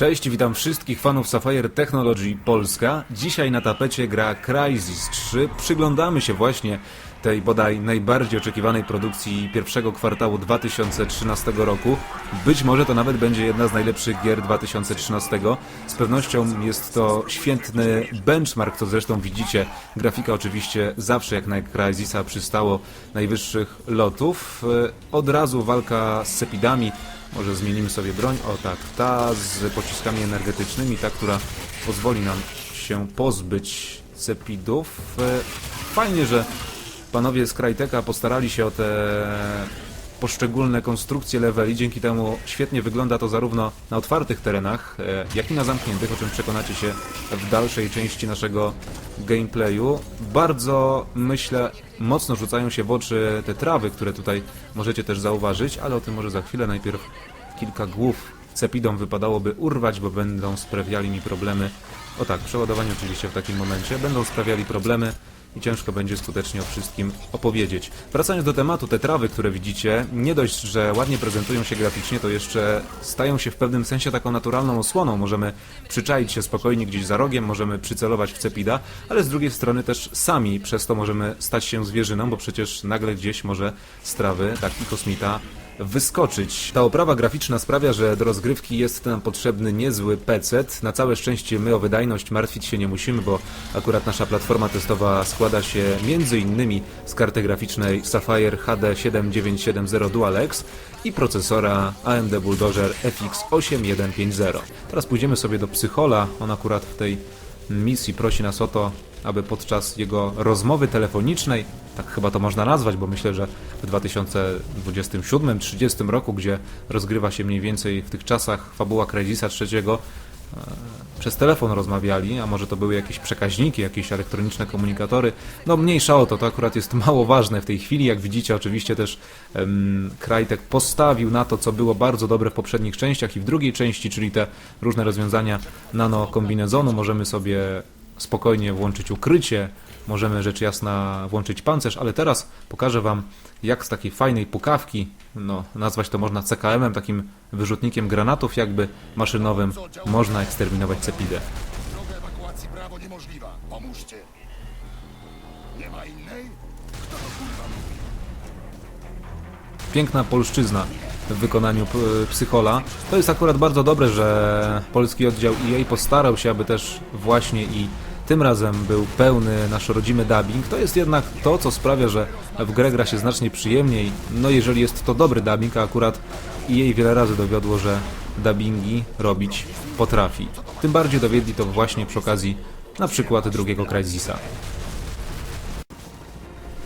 Cześć, witam wszystkich fanów Sapphire Technology Polska. Dzisiaj na tapecie gra Crysis 3. Przyglądamy się właśnie tej bodaj najbardziej oczekiwanej produkcji pierwszego kwartału 2013 roku. Być może to nawet będzie jedna z najlepszych gier 2013. Z pewnością jest to świetny benchmark, co zresztą widzicie. Grafika oczywiście zawsze jak na Crysisa przystało najwyższych lotów. Od razu walka z Sepidami. Może zmienimy sobie broń. O tak, ta z pociskami energetycznymi, ta, która pozwoli nam się pozbyć Cepidów. E, Fajnie, że panowie z Cryteka postarali się o te poszczególne konstrukcje leveli. Dzięki temu świetnie wygląda to zarówno na otwartych terenach, e, jak i na zamkniętych, o czym przekonacie się w dalszej części naszego gameplayu. Bardzo, myślę, mocno rzucają się w oczy te trawy, które tutaj możecie też zauważyć, ale o tym może za chwilę. Najpierw kilka głów cepidom wypadałoby urwać, bo będą sprawiali mi problemy. O tak, przeładowanie oczywiście w takim momencie. Będą sprawiali problemy i ciężko będzie skutecznie o wszystkim opowiedzieć. Wracając do tematu, te trawy, które widzicie, nie dość, że ładnie prezentują się graficznie, to jeszcze stają się w pewnym sensie taką naturalną osłoną. Możemy przyczaić się spokojnie gdzieś za rogiem, możemy przycelować w cepida, ale z drugiej strony też sami przez to możemy stać się zwierzyną, bo przecież nagle gdzieś może z trawy taki kosmita wyskoczyć. Ta oprawa graficzna sprawia, że do rozgrywki jest nam potrzebny niezły PC. Na całe szczęście my o wydajność martwić się nie musimy, bo akurat nasza platforma testowa składa się innymi z karty graficznej Sapphire HD 7970 DualX i procesora AMD Bulldozer FX 8150. Teraz pójdziemy sobie do Psychola. On akurat w tej misji prosi nas o to, aby podczas jego rozmowy telefonicznej, tak chyba to można nazwać, bo myślę, że w 2027-30 roku, gdzie rozgrywa się mniej więcej w tych czasach fabuła Crysisa III, e, przez telefon rozmawiali, a może to były jakieś przekaźniki, jakieś elektroniczne komunikatory. No mniejsza o to, to akurat jest mało ważne w tej chwili. Jak widzicie, oczywiście też um, Crytek postawił na to, co było bardzo dobre w poprzednich częściach i w drugiej części, czyli te różne rozwiązania nano kombinezonu. Możemy sobie spokojnie włączyć ukrycie, możemy rzecz jasna włączyć pancerz, ale teraz pokażę Wam, jak z takiej fajnej pukawki, no nazwać to można CKM-em, takim wyrzutnikiem granatów jakby maszynowym, można eksterminować cepidę. Droga ewakuacji prawo niemożliwa. Pomóżcie. Nie ma innej? Kto to kurwa mówi? Piękna polszczyzna w wykonaniu p- Psychola. To jest akurat bardzo dobre, że polski oddział EA postarał się, aby też właśnie i tym razem był pełny nasz rodzimy dubbing. To jest jednak to, co sprawia, że w grę gra się znacznie przyjemniej. No jeżeli jest to dobry dubbing, a akurat EA wiele razy dowiodło, że dubbingi robić potrafi. Tym bardziej dowiedli to właśnie przy okazji na przykład drugiego Crysisa.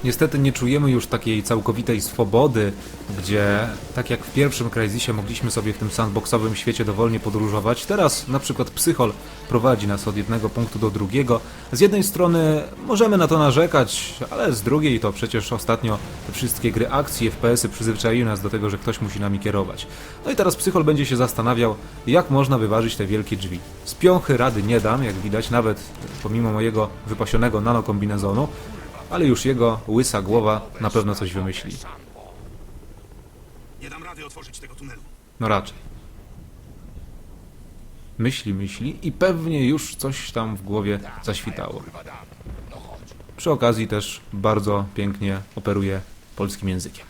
Niestety nie czujemy już takiej całkowitej swobody, gdzie tak jak w pierwszym Crysisie mogliśmy sobie w tym sandboxowym świecie dowolnie podróżować, teraz na przykład Psychol prowadzi nas od jednego punktu do drugiego. Z jednej strony możemy na to narzekać, ale z drugiej to przecież ostatnio te wszystkie gry akcji, FPS-y przyzwyczaiły nas do tego, że ktoś musi nami kierować. No i teraz Psychol będzie się zastanawiał, jak można wyważyć te wielkie drzwi. Z piąchy rady nie dam, jak widać, nawet pomimo mojego wypasionego nanokombinezonu, ale już jego łysa głowa na pewno coś wymyśli. Nie dam rady otworzyć tego tunelu. No raczej. Myśli, myśli i pewnie już coś tam w głowie zaświtało. Przy okazji też bardzo pięknie operuje polskim językiem.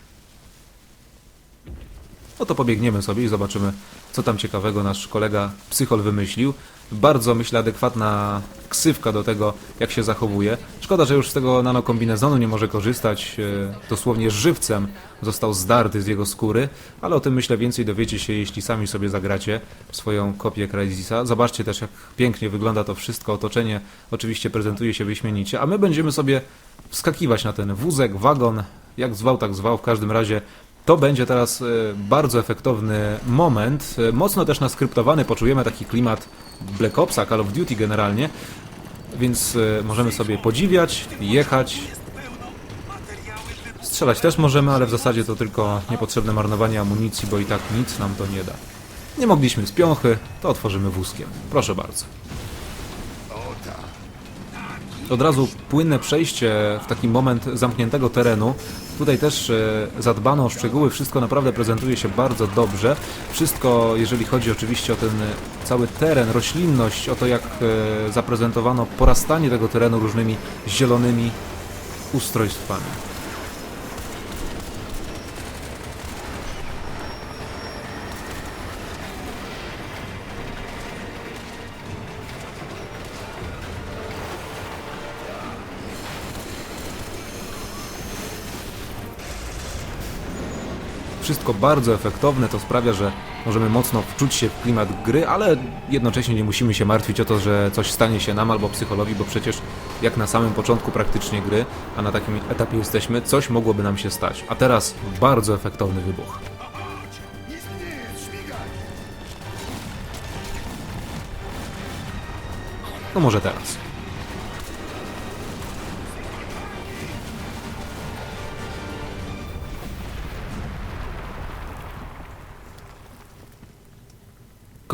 No to pobiegniemy sobie i zobaczymy, co tam ciekawego nasz kolega psychol wymyślił. Bardzo, myślę, adekwatna ksywka do tego, jak się zachowuje. Szkoda, że już z tego nanokombinezonu nie może korzystać. e, Dosłownie żywcem został zdarty z jego skóry, ale o tym, myślę, więcej dowiecie się, jeśli sami sobie zagracie swoją kopię Crysisa. Zobaczcie też, jak pięknie wygląda to wszystko. Otoczenie oczywiście prezentuje się wyśmienicie, a my będziemy sobie wskakiwać na ten wózek, wagon, jak zwał, tak zwał. W każdym razie to będzie teraz e, bardzo efektowny moment, e, mocno też naskryptowany, poczujemy taki klimat Black Opsa, Call of Duty generalnie, więc e, możemy sobie podziwiać, jechać, strzelać też możemy, ale w zasadzie to tylko niepotrzebne marnowanie amunicji, bo i tak nic nam to nie da. Nie mogliśmy z piąchy, to otworzymy wózkiem. Proszę bardzo. Od razu płynne przejście w taki moment zamkniętego terenu Tutaj też e, zadbano o szczegóły, wszystko naprawdę prezentuje się bardzo dobrze. Wszystko, jeżeli chodzi oczywiście o ten e, cały teren, roślinność, o to jak e, zaprezentowano porastanie tego terenu różnymi zielonymi ustrojstwami. Wszystko bardzo efektowne, to sprawia, że możemy mocno wczuć się w klimat gry, ale jednocześnie nie musimy się martwić o to, że coś stanie się nam albo psycholowi, bo przecież jak na samym początku praktycznie gry, a na takim etapie jesteśmy, coś mogłoby nam się stać. A teraz bardzo efektowny wybuch. No może teraz.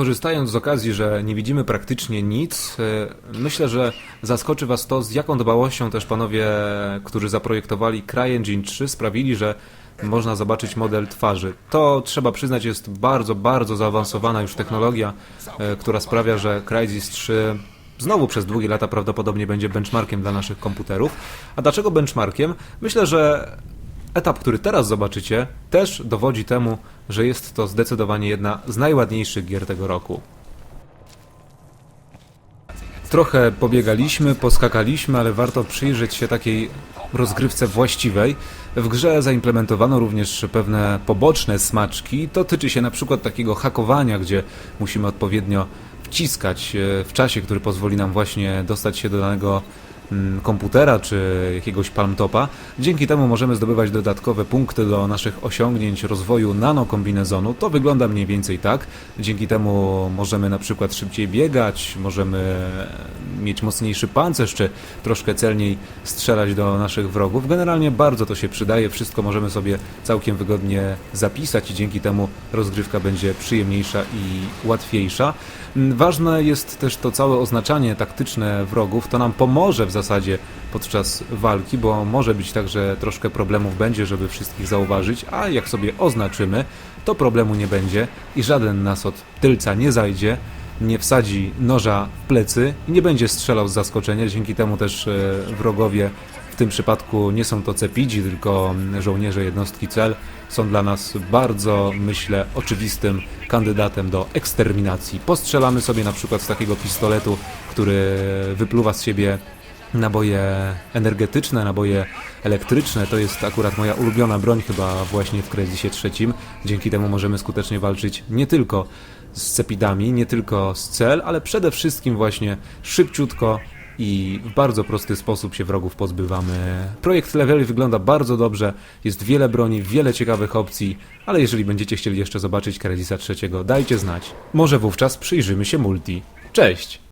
Korzystając z okazji, że nie widzimy praktycznie nic, e, myślę, że zaskoczy Was to, z jaką dbałością też panowie, którzy zaprojektowali CryEngine 3, sprawili, że można zobaczyć model twarzy. To trzeba przyznać jest bardzo, bardzo zaawansowana już technologia, e, która sprawia, że Crysis 3 znowu przez długie lata prawdopodobnie będzie benchmarkiem dla naszych komputerów. A dlaczego benchmarkiem? Myślę, że etap, który teraz zobaczycie, też dowodzi temu, że jest to zdecydowanie jedna z najładniejszych gier tego roku. Trochę pobiegaliśmy, poskakaliśmy, ale warto przyjrzeć się takiej rozgrywce właściwej. W grze zaimplementowano również pewne poboczne smaczki. To tyczy się na przykład takiego hakowania, gdzie musimy odpowiednio wciskać e, w czasie, który pozwoli nam właśnie dostać się do danego komputera czy jakiegoś palmtopa. Dzięki temu możemy zdobywać dodatkowe punkty do naszych osiągnięć rozwoju nanokombinezonu. To wygląda mniej więcej tak. Dzięki temu możemy na przykład szybciej biegać, możemy mieć mocniejszy pancerz, czy troszkę celniej strzelać do naszych wrogów. Generalnie bardzo to się przydaje, wszystko możemy sobie całkiem wygodnie zapisać i dzięki temu rozgrywka będzie przyjemniejsza i łatwiejsza. Mm, Ważne jest też to całe oznaczanie taktyczne wrogów, to nam pomoże w zasadzie podczas walki, bo może być tak, że troszkę problemów będzie, żeby wszystkich zauważyć, a jak sobie oznaczymy, to problemu nie będzie i żaden nas od tylca nie zajdzie, nie wsadzi noża w plecy i nie będzie strzelał z zaskoczenia. Dzięki temu też e, wrogowie w tym przypadku nie są to cepidzi, tylko mm, żołnierze jednostki cel. Są dla nas bardzo, myślę, oczywistym kandydatem do eksterminacji. Postrzelamy sobie na przykład z takiego pistoletu, który wypluwa z siebie naboje energetyczne, naboje elektryczne. To jest akurat moja ulubiona broń chyba właśnie w Crysisie trzecim. Dzięki temu możemy skutecznie walczyć nie tylko z cepidami, nie tylko z cel, ale przede wszystkim właśnie szybciutko i w bardzo prosty sposób się wrogów pozbywamy. Projekt Levely wygląda bardzo dobrze, jest wiele broni, wiele ciekawych opcji, ale jeżeli będziecie chcieli jeszcze zobaczyć Crysisa trzeciego, dajcie znać. Może wówczas przyjrzymy się multi. Cześć!